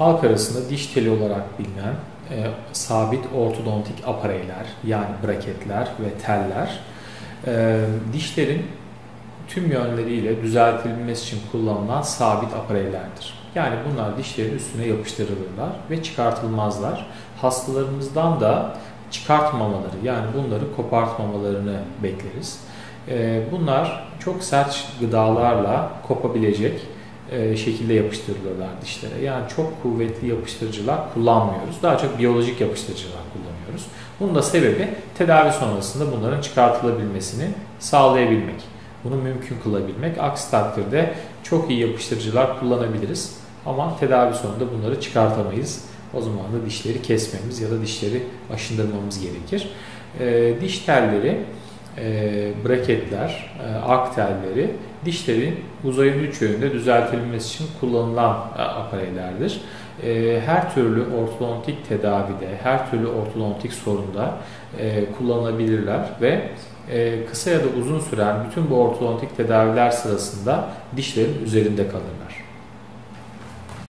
halk arasında diş teli olarak bilinen e, sabit ortodontik apareyler yani braketler ve teller e, dişlerin tüm yönleriyle düzeltilmesi için kullanılan sabit apareylerdir. Yani bunlar dişlerin üstüne yapıştırılırlar ve çıkartılmazlar. Hastalarımızdan da çıkartmamaları yani bunları kopartmamalarını bekleriz. E, bunlar çok sert gıdalarla kopabilecek e, şekilde yapıştırılırlar dişlere. Yani çok kuvvetli yapıştırıcılar kullanmıyoruz. Daha çok biyolojik yapıştırıcılar kullanıyoruz. Bunun da sebebi tedavi sonrasında bunların çıkartılabilmesini sağlayabilmek. Bunu mümkün kılabilmek. Aksi takdirde çok iyi yapıştırıcılar kullanabiliriz. Ama tedavi sonunda bunları çıkartamayız. O zaman da dişleri kesmemiz ya da dişleri aşındırmamız gerekir. E, diş telleri braketler, e, ak telleri dişlerin uzayın üç yönünde düzeltilmesi için kullanılan e, apareylerdir. E, her türlü ortodontik tedavide, her türlü ortodontik sorunda e, kullanılabilirler ve e, kısa ya da uzun süren bütün bu ortodontik tedaviler sırasında dişlerin üzerinde kalırlar.